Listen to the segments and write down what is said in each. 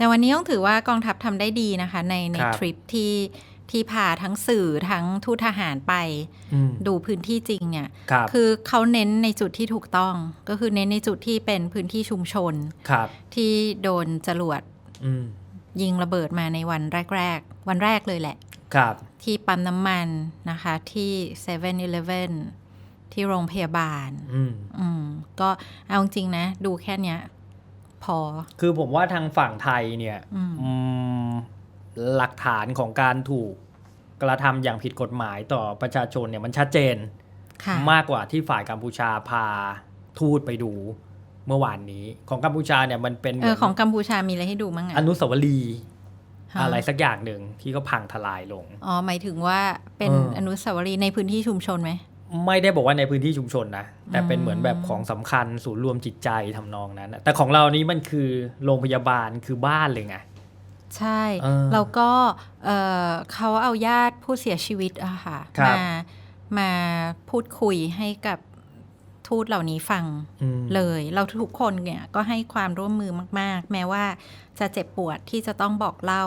แต่วันนี้ต้องถือว่ากองทัพทำได้ดีนะคะ ในในครับทริปที่ที่พาทั้งสื่อทั้งทูตทหารไปอืมดูพื้นที่จริงเนี่ยครับคือเขาเน้นในจุดที่ถูกต้อง ก็คือเน้นในจุดที่เป็นพื้นที่ชุมชนครับที่โดนจรวดอืมยิงระเบิดมาในวันแรก ๆ วันแรกเลยแหละครับที่ปั๊มน้ำมันนะคะ ที่7 e เ e ่ e อที่โรงพยาบาล อืมอืมก็เอาจริงๆนะ ดูแค่เนี้ย พอ คือผมว่าทางฝั่งไทยเนี่ยอืมอืมหลักฐานของการถูกกระทำอย่างผิดกฎหมายต่อประชาชนเนี่ยมันชัดเจนค่ะมากกว่าที่ฝ่ายกัมพูชาพาทูตไปดูเมื่อวานนี้ ของกัมพูชาเนี่ยมันเป็นเหเอมืออนของกัมพูชามีอะไรให้ดูมั้งออะนุสาวรีย์ฮะอะไรสักอย่างหนึ่งที่ก็พังทลายลง อ๋อหมายถึงว่าเป็นเออออนุสาวรีย์ในพื้นที่ชุมชนไหม ไม่ได้บอกว่าในพื้นที่ชุมชนนะ แต่เป็นอืมเหมือนแบบของสำคัญศูนย์รวมจิตใจทำนองนั้นนะแต่ของเรานี้มันคือโรงพยาบาลคือบ้านเลยไงใช่เออแล้วก็เอ่อเขาเอาญาติผู้เสียชีวิตอะค่ะครับมามาพูดคุยให้กับทูตเหล่านี้ฟังอืมเลย เราทุกคนเนี่ยก็ให้ความร่วมมือมาก ๆ แม้ว่าจะเจ็บปวดที่จะต้องบอกเล่า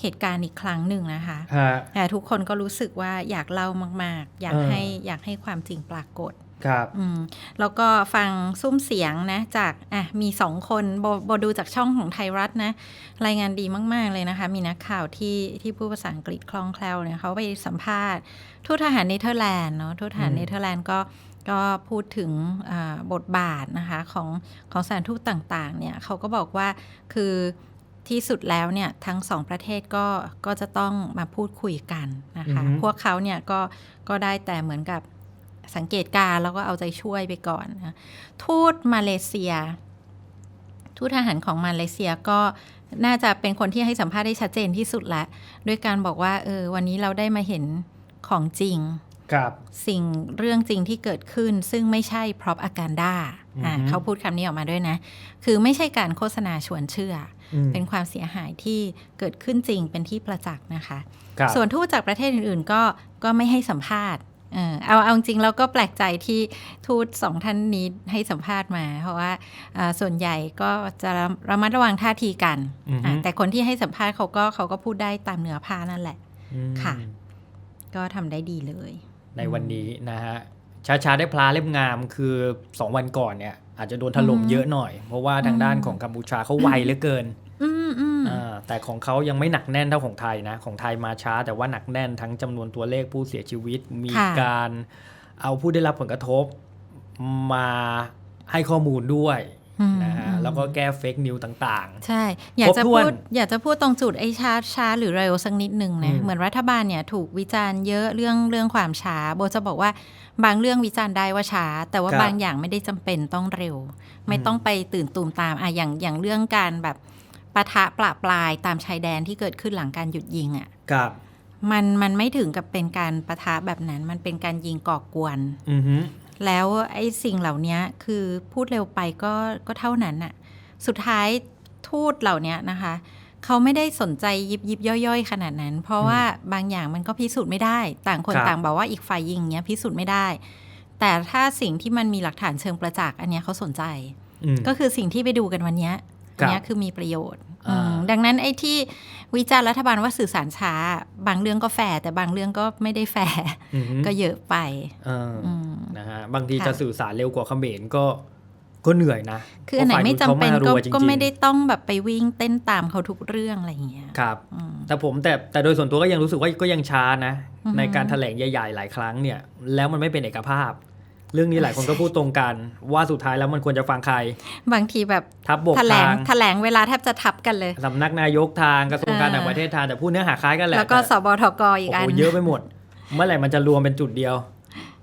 เหตุการณ์อีกครั้งหนึ่งนะคะฮะแต่ทุกคนก็รู้สึกว่าอยากเล่ามาก ๆ อยากเออให้อยากให้ความจริงปรากฏครับอืมแล้วก็ฟังซุ้มเสียงนะจากอะมีสองคนโบโบดูจากช่องของไทยรัฐนะ รายงานดีมาก ๆ เลยนะคะ มีนักข่าวที่ที่พูดภาษาอังกฤษคล่องแคล่วเนี่ยเขาไปสัมภาษณ์ทูตทหารเนเธอร์แลนด์เนาะทูตทหารอืมเนเธอร์แลนด์ก็ก็พูดถึงอ่าบทบาทนะคะของของสถานทูตต่าง ๆ เนี่ยเขาก็บอกว่าคือ ที่สุดแล้วเนี่ยทั้งสองประเทศก็ก็จะต้องมาพูดคุยกันนะคะอือฮึพวกเขาเนี่ยก็ก็ได้แต่เหมือนกับสังเกตการณ์แล้วก็เอาใจช่วยไปก่อนนะทูตมาเลเซีย ทูตทหารของมาเลเซียก็น่าจะเป็นคนที่ให้สัมภาษณ์ได้ชัดเจนที่สุดแล้วด้วยการบอกว่าเออวันนี้เราได้มาเห็นของจริงครับ สิ่งเรื่องจริงที่เกิดขึ้น ซึ่งไม่ใช่พร็อพอาการด้าอ่าอือฮึเขาพูดคำนี้ออกมาด้วยนะ คือไม่ใช่การโฆษณาชวนเชื่ออืมเป็นความเสียหายที่เกิดขึ้นจริงเป็นที่ประจักษ์นะคะครับส่วนทูตจากประเทศอื่นๆก็ก็ไม่ให้สัมภาษณ์เออเอาเอาจริงๆแล้วก็แปลกใจที่ทูตสองท่านนี้ให้สัมภาษณ์มา เพราะว่าอ่าส่วนใหญ่ก็จะระมัดระวังท่าทีกันอือฮึอ่าแต่คนที่ให้สัมภาษณ์เขาก็เขาก็พูดได้ตามเนื้อผ้านั่นแหละอืมค่ะ ก็ทำได้ดีเลย ในวันนี้นะฮะช้าๆได้พลาเล่มงามคือ 2 วันก่อนเนี่ย อาจจะโดนถล่มอืมเยอะหน่อย เพราะว่าทางด้านของกัมพูชาเขาไวเหลือเกินอืมอืมอ่าแต่ของเขายังไม่หนักแน่นเท่าของไทยนะ ของไทยมาช้า แต่ว่าหนักแน่นทั้งจำนวนตัวเลขผู้เสียชีวิต มีค่ะการเอาผู้ได้รับผลกระทบมาให้ข้อมูลด้วยอืมนะฮะอืม แล้วก็แก้เฟกนิวต่างใช่ อยากจะครบถ้พูวนดอยากจะพูดตรงจุดไอ้ช้าช้าหรือเร็วสักนิดหนึ่งนะอืมเหมือนรัฐบาลเนี่ยถูกวิจารณ์เยอะเรื่องเรื่องความช้า โบจะบอกว่าบางเรื่องวิจารณ์ได้ว่าช้า แต่ว่าครับบางอย่างไม่ได้จำเป็นต้องเร็ว ไม่ต้องไปตื่นตูมตามอะอย่างอย่างเรื่องการแบบปะทะปละปลายตามชายแดนที่เกิดขึ้นหลังการหยุดยิงอะๆกับมันมันไม่ถึงกับเป็นการปะทะแบบนั้น มันเป็นการยิงก่อกวนอือฮึ แล้วไอ้สิ่งเหล่านี้คือพูดเร็วไปก็ก็เท่านั้นน่ะ สุดท้ายทูตเหล่านี้นะคะ เขาไม่ได้สนใจยิบยิบย่อยๆ ขนาดนั้น เพราะว่าบางอย่างมันก็พิสูจน์ไม่ได้ ต่างคนครับต่างบอกว่าอีกฝ่ายยิงเนี้ยพิสูจน์ไม่ได้ แต่ถ้าสิ่งที่มันมีหลักฐานเชิงประจักษ์อันเนี้ยเขาสนใจอืมก็คือสิ่งที่ไปดูกันวันเนี้ยครับอันเนี้ยคือมีประโยชน์อ่าอืม ดังนั้นไอ้ที่วิจารณ์รัฐบาลว่าสื่อสารช้า บางเรื่องก็แฟร์แต่บางเรื่องก็ไม่ได้แฟร์อือฮึก็เยอะไปเออออืมนะฮะบางทีค่ะจะสื่อสารเร็วกว่าเขมรก็ก็เหนื่อยนะ คืออันไหนไม่จำเป็นพราะก็ฝ่ายนู้นเขาารัวจริงๆก็ไม่ได้ต้องแบบไปวิ่งเต้นตามเขาทุกเรื่องอะไรอย่างเงี้ย ครับอืมแต่ผมแต่แต่โดยส่วนตัวก็ยังรู้สึกว่าก็ยังช้านะอือฮึในการแถลงใหญ่ๆหลายครั้งเนี่ย แล้วมันไม่เป็นเอกภาพ เรื่องนี้หลายคนก็พูดตรงกัน ว่าสุดท้ายแล้วมันควรจะฟังใคร บางทีแบบทับบกแถลงทางแถลงเวลาแทบจะทับกันเลยสำนักนายกทางกระทรวงการอ่าต่างประเทศทางแต่พูดเนื้อหาคล้ายกันแหละแล้วก็ต่สบทกอีกโอ้อันโหเยอะไปหมด เมื่อไหร่มันจะรวมเป็นจุดเดียว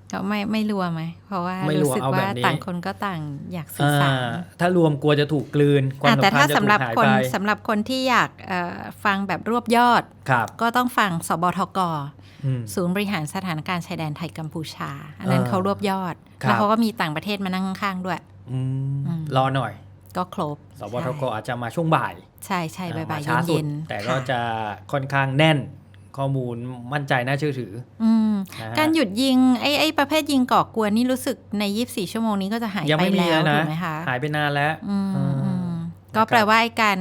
เขาไม่ไม่รวมไหมเพราะว่าไม่รวมรู้สึกเอาแบบว่านี้ต่างคนก็ต่างอยากสื่อสารอ่าถ้ารวมกลัวจะถูกกลืนความอะสัมแต่พันถ้าธ์จะสำถูหรับกหายคนไปสำหรับคนที่อยากเอ่อฟังแบบรวบยอดครับก็ต้องฟังสบทกอืม ศูนย์บริหารสถานการณ์ชายแดนไทยกัมพูชา อันนั้นเออเขารวบยอดครับแล้วเขาก็มีต่างประเทศมานั่งข้างๆด้วยอืมอืมรอหน่อย ก็ครบสบทกอาจจะมาช่วงบ่าย ใช่ใช่ใช่บ่ายช้าๆสุดเย็นๆแต่ก็ค่จะค่อนข้างแน่นข้อมูลมั่นใจน่าเชื่อถืออืมนะฮะการหยุดยิงไอ้ไอ้ประเภทยิงก่อกวนนี่รู้สึกใน 24 ชั่วโมงนี้ก็จะหายยังไปไม่มีแล้วแล้วถูนะกไหมคะหายไปนานแล้วอืมเอออมก็แปลว่าไอ้การ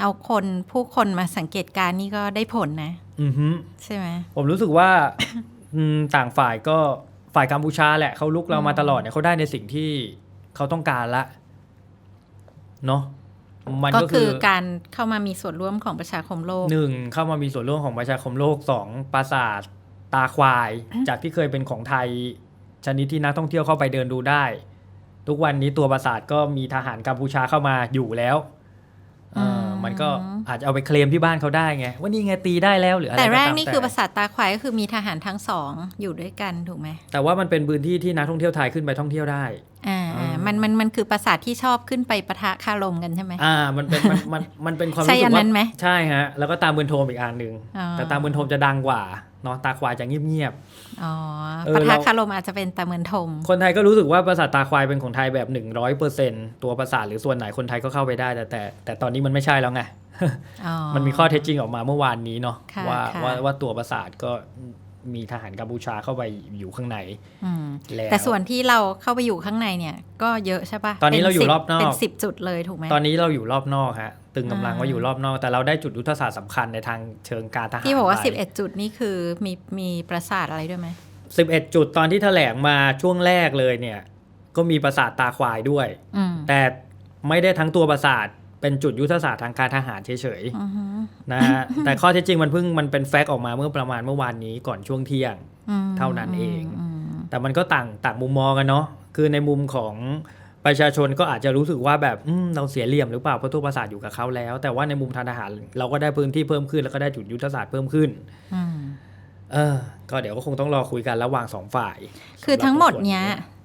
เอาคนผู้คนมาสังเกตการณ์นี่ก็ได้ผลนะอือฮึ ใช่ไหมผมรู้สึกว่าอืมต่างฝ่ายก็ฝ่ายกัมพูชาแหละเขาลุกเรามาตลอดเนี่ยเขาได้ในสิ่งที่เขาต้องการละเนาะมันก็ก็คืคืออการเข้ามามีส่วนร่วมของประชาคมโลกหนึ่งเข้ามามีส่วนร่วมของประชาคมโลกสองปราสาทตาควาย จากที่เคยเป็นของไทย ชนิดที่นักท่องเที่ยวเข้าไปเดินดูได้ ทุกวันนี้ตัวปราสาทก็มีทหารกัมพูชาเข้ามาอยู่แล้วเอออ มมันก็อาจจะเอาไปเคลมที่บ้านเขาได้ไง ว่านี่ไงตีได้แล้วหรืออะไรแต่แรกตามนี่คือปราสาทตาควายก็คือมีทหารทั้งสองอยู่ด้วยกันถูกไหมแต่ว่ามันเป็นพื้นที่ที่นักท่องเที่ยวไทยขึ้นไปท่องเที่ยวได้อ่าอ่ามันมันมันคือปราสาทที่ชอบขึ้นไปปะทะคารมกันใช่ไหมอ่ามันเป็นมันมันมันเป็นความใช่รู้สึอักนว่านั้นไหมใช่ฮะแล้วก็ตามบืนโทมอีกอันหนึ่งอ๋อแต่ตามบืนโทมจะดังกว่า เนาะตาควายจะเงียบอ๋อเออปะทะเราคารมอาจจะเป็นตะเมือนทมๆคนไทยก็รู้สึกว่าปราสาทตาควายเป็นของไทยแบบ 100%ตัวปราสาทหรือส่วนไหนคนไทยก็เข้าไปได้ แต่แต่แต่ตอนนี้มันไม่ใช่แล้วไงอ๋อมันมีข้อเท็จจริงออกมาเมื่อวานนี้เนาะค่ะว่าค่ะว่าว่าตัวปราสาทก็มีทหารกัมพูชาเข้าไปอยู่ข้างในอืมแล้วแต่ส่วนที่เราเข้าไปอยู่ข้างในเนี่ย ก็เยอะใช่ปะตอนนี้ป็เราอยู่สิรอบนอกเป็นสิบจุดเลยถูกไหมตอนนี้เราอยู่รอบนอกฮะ ตึงกำลังอ่าว่าอยู่รอบนอก แต่เราได้จุดยุทธศาสตร์สำคัญในทางเชิงการทหารที่บอกว่าไป11 จุดนี่คือมีมีปราสาทอะไรด้วยไหม11จุดตอนที่แถลงมาช่วงแรกเลยเนี่ย ก็มีปราสาทตาควายด้วยอืมแต่ไม่ได้ทั้งตัวปราสาทเป็นจุดยุทธศาสตร์ทางการทหารเฉยอือฮึๆนะฮะแต่ข้อเท็จจริงมันเพิ่งมันเป็นแฟกต์ออกมาเมื่อประมาณเมื่อวานนี้ก่อนช่วงเที่ยงอืมเท่านั้นเองมแต่มันก็ต่างต่างมุมมองกันเนาะคือในมุมของ ประชาชนก็อาจจะรู้สึกว่าแบบอืมเราเสียเหลี่ยมหรือเปล่าเพราะตัวปราสาทอยู่กับเขาแล้ว แต่ว่าในมุมทางทหารเราก็ได้พื้นที่เพิ่มขึ้น แล้วก็ได้จุดยุทธศาสตร์เพิ่มขึ้นอืมเออ ก็เดี๋ยวก็คงต้องรอคุยกันระหว่างสองฝ่าย คือทั้งหมดเนี้ยสำรับ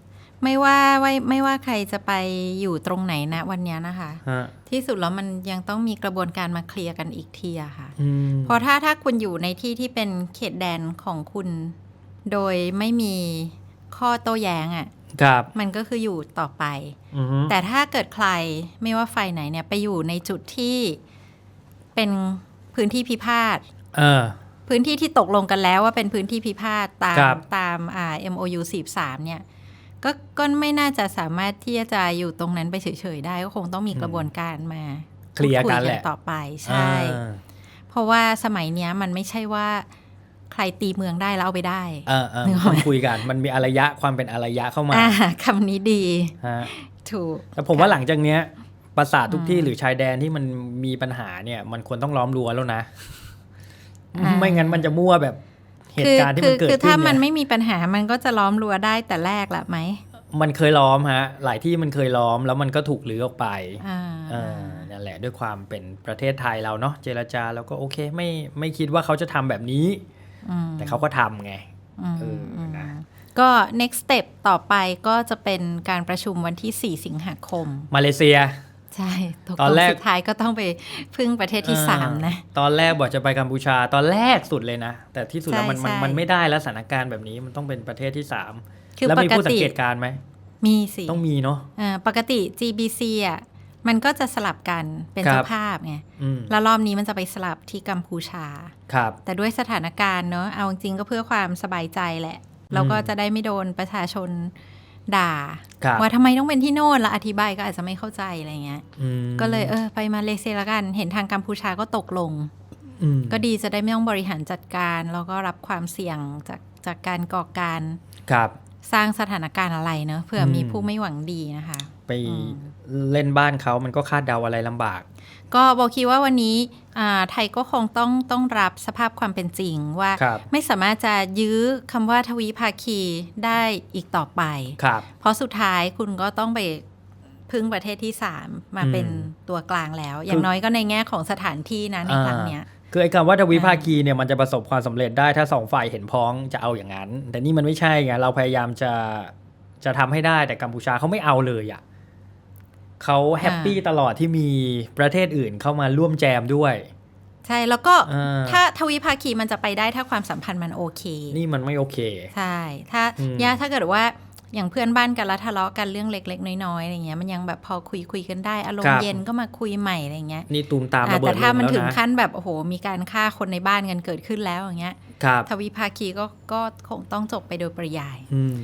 ไม่ว่าไม่ไม่ว่าใครจะไปอยู่ตรงไหนนะ วันเนี้ยนะคะฮะที่สุดแล้วมันยังต้องมีกระบวนการมาเคลียร์กันอีกทีอะค่ะอืมเพราะถ้าถ้าคุณอยู่ในที่ที่เป็นเขตแดนของคุณ โดยไม่มีข้อโต้แย้งอะ ครับมันก็คืออยู่ต่อไปอือฮึแต่ถ้าเกิดใครไม่ว่าฝ่ายไหนเนี่ยไปอยู่ในจุดที่เป็นพื้นที่พิพาทเออพื้นที่ที่ตกลงกันแล้วว่าเป็นพื้นที่พิพาทตามครับตามอ่า MOU 43เนี่ยก็ก็ไม่น่าจะสามารถที่จะอยู่ตรงนั้นไปเฉยๆได้ ก็คงต้องมีกระบวนการมาเคลียร์พูดกันแหละต่อไปใช่อ่าเพราะว่าสมัยเนี้ยมันไม่ใช่ว่า ใครตีเมืองได้แล้วเอาไปได้เออเออนึกออกไหมต้องคุยกัน มันมีอารยะความเป็นอารยะเข้ามาอ่าคำนี้ดีฮะถูกแต่ผมว่าหลังจากเนี้ยปราสาททุกที่อืมหรือชายแดนที่มันมีปัญหาเนี่ย มันควรต้องล้อมรั้วแล้วนะอ่าไม่งั้นมันจะมั่วแบบเหคืตุการณ์ที่คืมันเกิดคือขึ้ถ้านมันเนี่ยไม่มีปัญหามันก็จะล้อมรั้วได้แต่แรกละไหมมันเคยล้อมฮะ หลายที่มันเคยล้อมแล้วมันก็ถูกลื้อออกไปอ่าเออนั่นแหละด้วยความเป็นประเทศไทยเราเนาะเจรจาแล้วก็โอเค ไม่ไม่คิดว่าเขาจะทำแบบนี้ม แต่เขาก็ทำไงอืมเอออมนะก็ next step ต่อไปก็จะเป็นการประชุมวันที่ 4 สิงหาคม มาเลเซีย ใช่ตกตอนลงแรกสุดท้ายก็ต้องไปพึ่งประเทศที่เออสามนะ ตอนแรกบอกจะไปกัมพูชาตอนแรกสุดเลยนะ แต่ที่สุดแล้วมันใช่มันใช่มันไม่ได้แล้วสถานการณ์แบบนี้มันต้องเป็นประเทศที่สามคือแล้วปมีกผู้สังติเกตการณ์ไหมมีสิ ต้องมีเนาะอ่าปกติ GBC อะ มันก็จะสลับกันเป็นครับเจ้าภาพไงอืมแล้วรอบนี้มันจะไปสลับที่กัมพูชาครับ แต่ด้วยสถานการณ์เนอะเอาจริงๆก็เพื่อความสบายใจแหละแล้วก็จะได้ไม่โดนประชาชนด่าครับว่าทำไมต้องเป็นที่โน่นแล้วอธิบายก็อาจจะไม่เข้าใจอะไรเงี้ยอืมก็เลยเออไปมาเลเซียละกัน เห็นทางกัมพูชาก็ตกลงอืมก็ดีจะได้ไม่ต้องบริหารจัดการ แล้วก็รับความเสี่ยงจากจากการก่อการครับ สร้างสถานการณ์อะไรเนอะเผื่ออมมีผู้ไม่หวังดีนะคะ ไปเล่นบ้านเขามันก็คาดเดาอะไรลำบาก ก็บอกคิดว่าวันนี้อ่าไทยก็คงต้องต้องรับสภาพความเป็นจริงว่าครับไม่สามารถจะยื้อคำว่าทวีภาคีได้อีกต่อไปครับเพราะสุดท้ายคุณก็ต้องไปพึ่งประเทศที่สามมาอืมเป็นตัวกลางแล้ว อย่างน้อยก็ในแง่ของสถานที่นะในครั้งเนี้ยคือไอ้คำว่าทวิภาคีเนี่ยมันจะประสบความสำเร็จได้ถ้าสองฝ่ายเห็นพ้องจะเอาอย่างนั้น แต่นี่มันไม่ใช่ไงเราพยายามจะจะทำให้ได้แต่กัมพูชาเขาไม่เอาเลยอะ เขาแฮปปี้ตลอดที่มีประเทศอื่นเข้ามาร่วมแจมด้วย ใช่แล้วก็อ่าถ้าทวีภาคีมันจะไปได้ถ้าความสัมพันธ์มันโอเค นี่มันไม่โอเค ใช่ ถ้าอืมย่าถ้าเกิดว่าอย่างเพื่อนบ้านกันแล้วทะเลาะกันเรื่องเล็ก ๆ น้อยๆอะไรเงี้ยมันยังแบบพอคุยคุยกันได้อารมณ์เย็นก็มาคุยใหม่อะไรเงี้ยนี่ตูมตามอ่าระเบิแต่ดลถ้างมันแล้วถึงนะขั้นแบบโอ้โห มีการฆ่าคนในบ้านกันเกิดขึ้นแล้วอย่างเงี้ยครับทวีภาคีก็ก็คงต้องจบไปโดยปริยายอืม